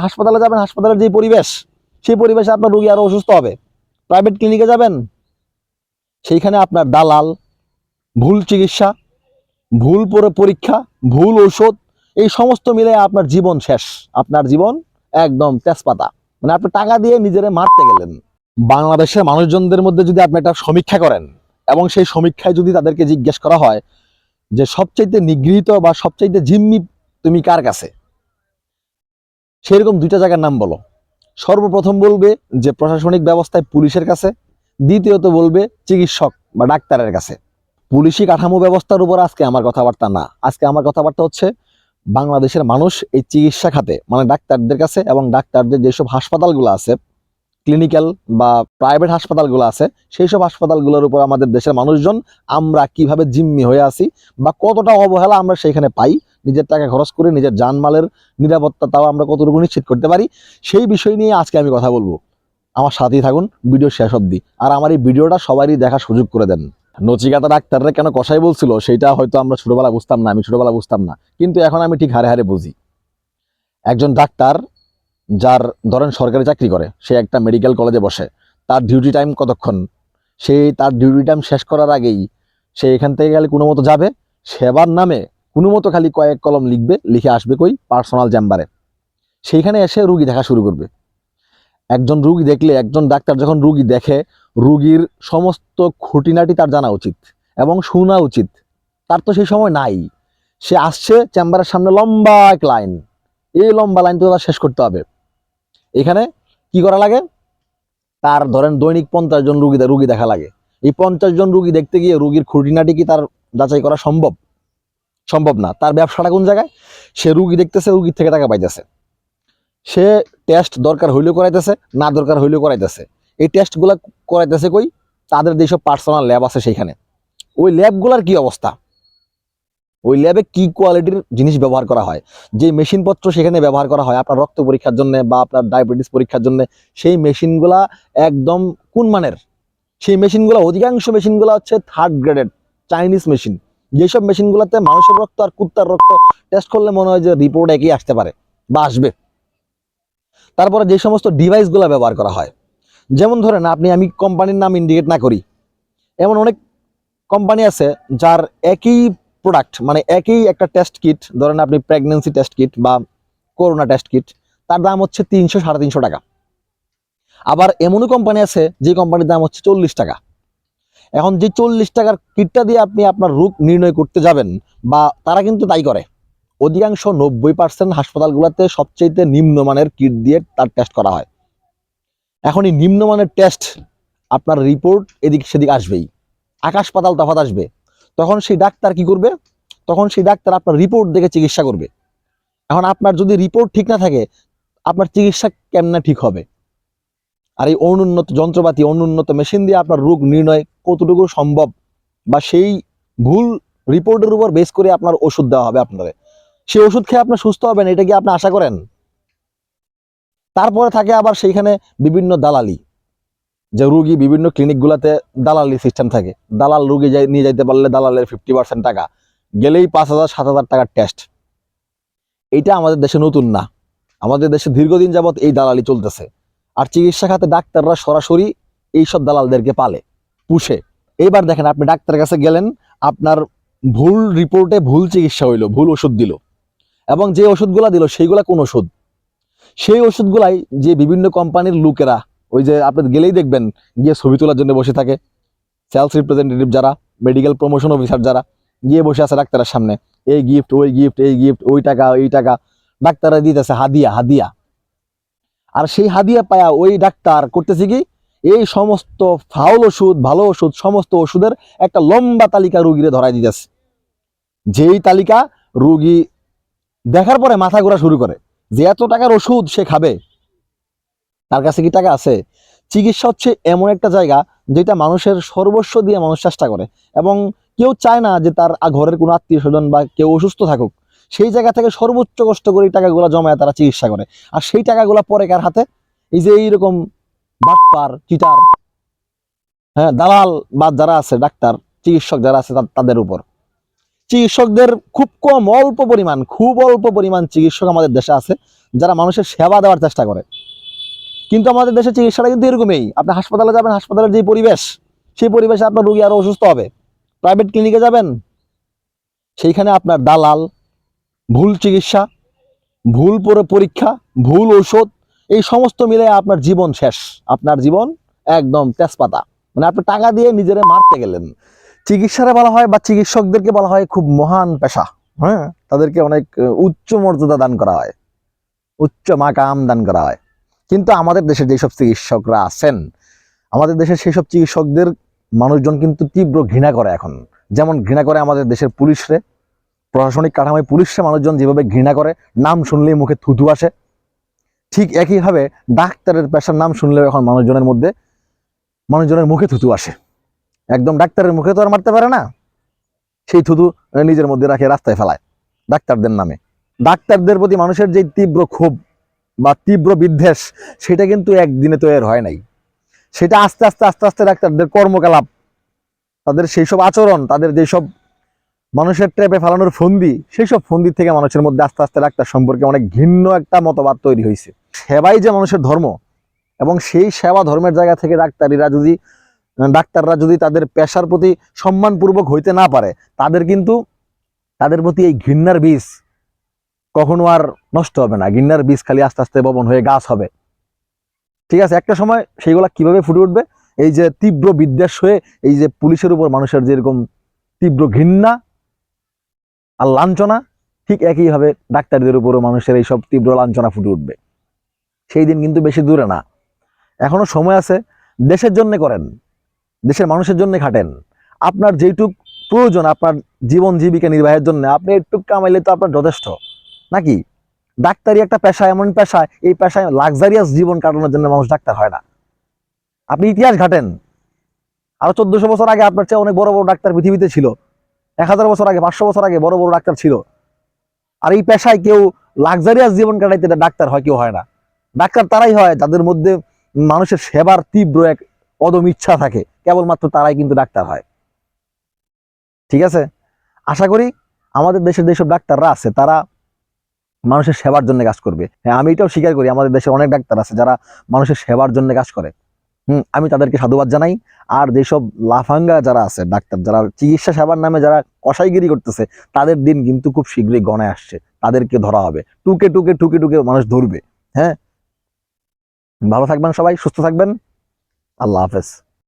হাসপাতালে যাবেন, হাসপাতালের যে পরিবেশ, সেই পরিবেশে আপনার রোগী আরও অসুস্থ হবে। প্রাইভেট ক্লিনিকে যাবেন, সেইখানে আপনার দালাল, ভুল চিকিৎসা, ভুল পরে, পরীক্ষা, ভুল ঔষধ, এই সমস্ত মিলে আপনার জীবন শেষ। আপনার জীবন একদম তেজপাতা। মানে আপনি টাকা দিয়ে নিজেরে মারতে গেলেন। বাংলাদেশের মানুষজনদের মধ্যে যদি আপনি একটা সমীক্ষা করেন, এবং সেই সমীক্ষায় যদি তাদেরকে জিজ্ঞেস করা হয় যে সবচাইতে নিগৃহীত বা সবচাইতে জিম্মি তুমি কার কাছে? সেরকম দুইটা জায়গার নাম বলো। সর্বপ্রথম বলবে যে প্রশাসনিক ব্যবস্থায় পুলিশের কাছে, দ্বিতীয়ত বলবে চিকিৎসক বা ডাক্তারের কাছে। পুলিশি কাঠামো ব্যবস্থার উপর আজকে আমার কথাবার্তা না। আজকে আমার কথাবার্তা হচ্ছে বাংলাদেশের মানুষ এই চিকিৎসা খাতে মানে ডাক্তারদের কাছে এবং ডাক্তারদের যেসব হাসপাতালগুলো আছে ক্লিনিক্যাল বা প্রাইভেট হাসপাতালগুলো আছে, সেই সব হাসপাতালগুলোর উপর আমাদের দেশের মানুষজন আমরা কীভাবে জিম্মি হয়ে আছি বা কতটা অবহেলা আমরা সেখানে পাই, নিজের টাকা খরচ করে নিজের জানমালের নিরাপত্তা তাও আমরা কতটুকু নিশ্চিত করতে পারি, সেই বিষয় নিয়ে আজকে আমি কথা বলব। আমার সাথেই থাকুন ভিডিও শেষ অব্দি আর আমার এই ভিডিওটা সবারই দেখার সুযোগ করে দেন। নচিকাতা ডাক্তাররা কেন কষাই বলছিল, সেটা হয়তো আমরা ছোটবেলা বুঝতাম না, আমি ছোটবেলা বুঝতাম না। কিন্তু এখন আমি ঠিক হারে হারে বুঝি। একজন ডাক্তার যার ধরেন সরকারি চাকরি করে, সে একটা মেডিকেল কলেজে বসে, তার ডিউটি টাইম কতক্ষণ? সে তার ডিউটি টাইম শেষ করার আগেই সে এখান থেকে গেলে কোনো মতো যাবে, সেবার নামে কোনো মতো খালি কয়েক কলম লিখবে, লিখে আসবে কই? পার্সোনাল চেম্বারে সেইখানে এসে রুগী দেখা শুরু করবে। একজন রুগী দেখলে, একজন ডাক্তার যখন রুগী দেখে, রুগীর সমস্ত খুঁটিনাটি তার জানা উচিত এবং শোনা উচিত। তার তো সেই সময় নাই। সে আসছে চেম্বারের সামনে লম্বা এক লাইন এই লম্বা লাইন তো তার শেষ করতে হবে। এখানে কি করা লাগে? তার ধরেন দৈনিক পঞ্চাশ জন রুগী রুগী দেখা লাগে। এই পঞ্চাশ জন রুগী দেখতে গিয়ে রুগীর খুঁটিনাটি কি তার যাচাই করা সম্ভব? সম্ভব না। তার ব্যবসাটা কোন জায়গায়? সে রুগী দেখতেছে, রুগীর থেকে টাকা পাইতেছে। সে টেস্ট দরকার হইলেও করাইতেছে, না দরকার হইলেও করাইতেছে। এই টেস্টগুলো করাইতেছে কই? তাদের যেসব পার্সোনাল ল্যাব আছে সেইখানে। ওই ল্যাবগুলার কি অবস্থা? ওই ল্যাবে কি কোয়ালিটির জিনিস ব্যবহার করা হয়? যে মেশিনপত্র সেখানে ব্যবহার করা হয়, আপনার রক্ত পরীক্ষার জন্য বা আপনার ডায়াবেটিস পরীক্ষার জন্য, সেই মেশিনগুলা একদম কোন মানের? সেই মেশিনগুলো, অধিকাংশ মেশিনগুলো হচ্ছে থার্ড গ্রেডেড চাইনিজ মেশিন যেসব মেশিনগুলোতে মানুষের রক্ত আর কুত্তার রক্ত টেস্ট করলে মনে হয় যে রিপোর্ট একই আসতে পারে বা আসবে। তারপরে যে সমস্ত ডিভাইসগুলো ব্যবহার করা হয়। যেমন ধরেন, আপনি, আমি কোম্পানির নাম ইন্ডিকেট না করি। এমন অনেক কোম্পানি আছে যার একই প্রোডাক্ট মানে একই একটা টেস্ট কিট ধরেন আপনি প্রেগনেন্সি টেস্ট কিট বা করোনা টেস্ট কিট তার দাম হচ্ছে তিনশো, সাড়ে তিনশো টাকা। আবার এমনও কোম্পানি আছে, যে কোম্পানির দাম হচ্ছে চল্লিশ টাকা। এখন যে চল্লিশ টাকার কিটটা দিয়ে আপনি আপনার রোগ নির্ণয় করতে যাবেন, বা তারা কিন্তু তাই করে। অধিকাংশ নব্বই পার্সেন্ট হাসপাতালগুলোতে সবচেয়ে নিম্নমানের কিট দিয়ে তার টেস্ট করা হয়। এখন এই নিম্নমানের টেস্ট আপনার রিপোর্ট এদিক সেদিক আসবেই। আকাশ পাতাল তফাত আসবে। তখন সেই ডাক্তার কি করবে? তখন সেই ডাক্তার আপনার রিপোর্ট দেখে চিকিৎসা করবে। এখন আপনার যদি রিপোর্ট ঠিক না থাকে, আপনার চিকিৎসা কেমনে ঠিক হবে? আর এই অনুন্নত যন্ত্রপাতি, অনুন্নত মেশিন দিয়ে আপনার রোগ নির্ণয় কতটুকু সম্ভব? বা সেই ভুল রিপোর্টের উপর বেস করে আপনার ওষুধ দেওয়া হবে আপনাদের। সেই ওষুধ খেয়ে আপনি সুস্থ হবেন, এটা কি আপনি আশা করেন? তারপরে থাকে আবার সেইখানে বিভিন্ন দালালি। যে রুগী বিভিন্ন ক্লিনিকগুলোতে দালালি সিস্টেম থাকে। দালাল রুগী যাই নিয়ে যাইতে পারলে দালালের ফিফটি পার্সেন্ট টাকা। গেলেই পাঁচ হাজার, সাত হাজার টাকার টেস্ট এইটা আমাদের দেশে নতুন না। আমাদের দেশে দীর্ঘদিন যাবত এই দালালি চলতেছে। আর চিকিৎসা খাতে ডাক্তাররা সরাসরি এইসব দালালদেরকে পালে, পুষে। এইবার দেখেন আপনি ডাক্তারের কাছে গেলেন, আপনার ভুল রিপোর্টে ভুল চিকিৎসা হইল, ভুল ওষুধ দিল। এবং যে ওষুধগুলা দিল, সেইগুলা কোন ওষুধ? সেই ওষুধগুলাই যে বিভিন্ন কোম্পানির লোকেরা ওই যে আপনি গেলেই দেখবেন, গিয়ে ছবি তোলার জন্য বসে থাকে। সেলস রিপ্রেজেন্টেটিভ যারা মেডিকেল প্রমোশন অফিসার যারা, গিয়ে বসে আছে ডাক্তারের সামনে। এই গিফট ওই গিফট এই গিফট ওই টাকা ওই টাকা। ডাক্তাররা দিতেছে হাদিয়া হাদিয়া। আর সেই হাদিয়া পায়া ওই ডাক্তার করতেছে কি? এই সমস্ত ফাউল ওষুধ, ভালো ওষুধ, সমস্ত ওষুধের একটা লম্বা তালিকা রুগীরে ধরাই দিতেছে। যেই তালিকা রুগী দেখার পরে মাথা ঘোরা শুরু করে। যে এত টাকার ওষুধ সে খাবে তার কাছে কি টাকা আছে? চিকিৎসা হচ্ছে এমন একটা জায়গা যেটা মানুষের সর্বস্ব দিয়ে মানুষ চেষ্টা করে এবং কেউ চায় না যে তার ঘরের কোনো আত্মীয় স্বজন বা কেউ অসুস্থ থাকুক। সেই জায়গা থেকে সর্বোচ্চ কষ্ট করে টাকাগুলো জমায় তারা চিকিৎসা করে। আর সেই টাকাগুলো পরে কার হাতে? এই যে এইরকম বাটপার চিটার হ্যাঁ দালাল বা যারা আছে, ডাক্তার, চিকিৎসক যারা আছে তাদের উপর। চিকিৎসকদের খুব কম, অল্প পরিমাণ, খুব অল্প পরিমাণ চিকিৎসক আমাদের দেশে আছে যারা মানুষের সেবা দেওয়ার চেষ্টা করে। কিন্তু আমাদের দেশে চিকিৎসাটা কিন্তু এরকমই। আপনি হাসপাতালে যাবেন, হাসপাতালের যে পরিবেশ, সেই পরিবেশে আপনার রুগী আরও অসুস্থ হবে। প্রাইভেট ক্লিনিকে যাবেন, সেইখানে আপনার দালাল, ভুল চিকিৎসা, ভুল পরে, পরীক্ষা, ভুল ঔষধ, এই সমস্ত মিলে আপনার জীবন শেষ। আপনার জীবন একদম তেজপাতা। মানে আপনি টাকা দিয়ে নিজেরে মারতে গেলেন। চিকিৎসারে বলা হয় বা চিকিৎসকদেরকে বলা হয় খুব মহান পেশা। হ্যাঁ? তাদেরকে অনেক, উচ্চ মর্যাদা দান করা হয়। উচ্চ মাকাম দান করা হয়। কিন্তু আমাদের দেশে যেসব চিকিৎসকরা আছেন, আমাদের দেশের সেই সব চিকিৎসকদের মানুষজন কিন্তু তীব্র ঘৃণা করে এখন। যেমন ঘৃণা করে আমাদের দেশের পুলিশরে, প্রশাসনিক কাঠামোয় পুলিশে মানুষজন যেভাবে ঘৃণা করে, নাম শুনলেই মুখে থুতু আসে। ঠিক একইভাবে ডাক্তারের পেশার নাম শুনলেও এখন মানুষজনের মধ্যে, মানুষজনের মুখে থুতু আসে। একদম ডাক্তারের মুখে তো আর মারতে পারে না, সেই থুতু নিজের মধ্যে রাখে রাস্তায় ফেলায় ডাক্তারদের নামে। ডাক্তারদের প্রতি মানুষের যে তীব্র ক্ষোভ বা তীব্র বিদ্বেষ, সেটা কিন্তু একদিনে তৈরি হয় নাই। সেটা আস্তে আস্তে আস্তে আস্তে ডাক্তারদের কর্মকলাপ, তাদের সেই সব আচরণ, তাদের যেসব মানুষের ট্র্যাপে ফেলানোর ফন্দি সেই সব ফন্দি থেকে মানুষের মধ্যে আস্তে আস্তে ডাক্তার সম্পর্কে অনেক ঘিন্ন একটা মতবাদ তৈরি হয়েছে। সেবাই যে মানুষের ধর্ম, এবং সেই সেবা ধর্মের জায়গা থেকে ডাক্তারিরা যদি, ডাক্তাররা যদি তাদের পেশার প্রতি সম্মানপূর্বক হইতে না পারে, তাদের কিন্তু, তাদের প্রতি এই ঘৃণার বীজ কখনো আর নষ্ট হবে না। গিন্নার বীজ খালি আস্তে আস্তে বপন হয়ে গাছ হবে। ঠিক আছে, একটা সময় সেইগুলা কীভাবে ফুটে উঠবে? এই যে তীব্র বিদ্বেষ হয়ে এই যে পুলিশের উপর মানুষের যেরকম তীব্র ঘৃণা আর লাঞ্ছনা, ঠিক একইভাবে ডাক্তারদের উপরও মানুষের এইসব তীব্র লাঞ্ছনা ফুটে উঠবে। সেই দিন কিন্তু বেশি দূরে না। এখনও সময় আছে, দেশের জন্য করেন, দেশের মানুষের জন্য খাটেন। আপনার যেইটুক প্রয়োজন, আপনার জীবন জীবিকা নির্বাহের জন্য, আপনি একটু কামাইলে তো আপনার যথেষ্ট। নাকি? ডাক্তারি একটা পেশা, এমন পেশা, এই পেশায় লাক্সারিয়াস জীবন কাটানোর জন্য মানুষ ডাক্তার হয় না। আপনি ইতিহাস ঘাটেন। আরও চোদ্দশো বছর আগে আপনার চেয়ে অনেক বড় বড় ডাক্তার পৃথিবীতে ছিল। এক হাজার বছর আগে, পাঁচশো বছর আগে বড় বড় ডাক্তার ছিল। আর এই পেশায় কেউ লাক্সারিয়াস জীবন কাটাইতে ডাক্তার হয়, কেউ হয় না। ডাক্তার তারাই হয়, যাদের মধ্যে মানুষের সেবার তীব্র এক অদম ইচ্ছা থাকে। কেবলমাত্র তারাই কিন্তু ডাক্তার হয়। ঠিক আছে? আশা করি আমাদের দেশের যেসব ডাক্তাররা আছে, তারা মানুষের সেবার জন্য কাজ করবে। হ্যাঁ আমি এটাও স্বীকার করি, আমাদের দেশে অনেক ডাক্তার আছে যারা মানুষের সেবার জন্য কাজ করে। হুম, আমি তাদেরকে সাধুবাদ জানাই। আর যেসব লাফাঙ্গা যারা আছে, ডাক্তার যারা চিকিৎসা সেবার নামে যারা কসাইগিরি করতেছে, তাদের দিন কিন্তু খুব শীঘ্রই গণে আসছে। তাদেরকে ধরা হবে। টুকে টুকে টুকে টুকে মানুষ ধরবে। হ্যাঁ? ভালো থাকবেন সবাই, সুস্থ থাকবেন। আল্লাহ হাফেজ।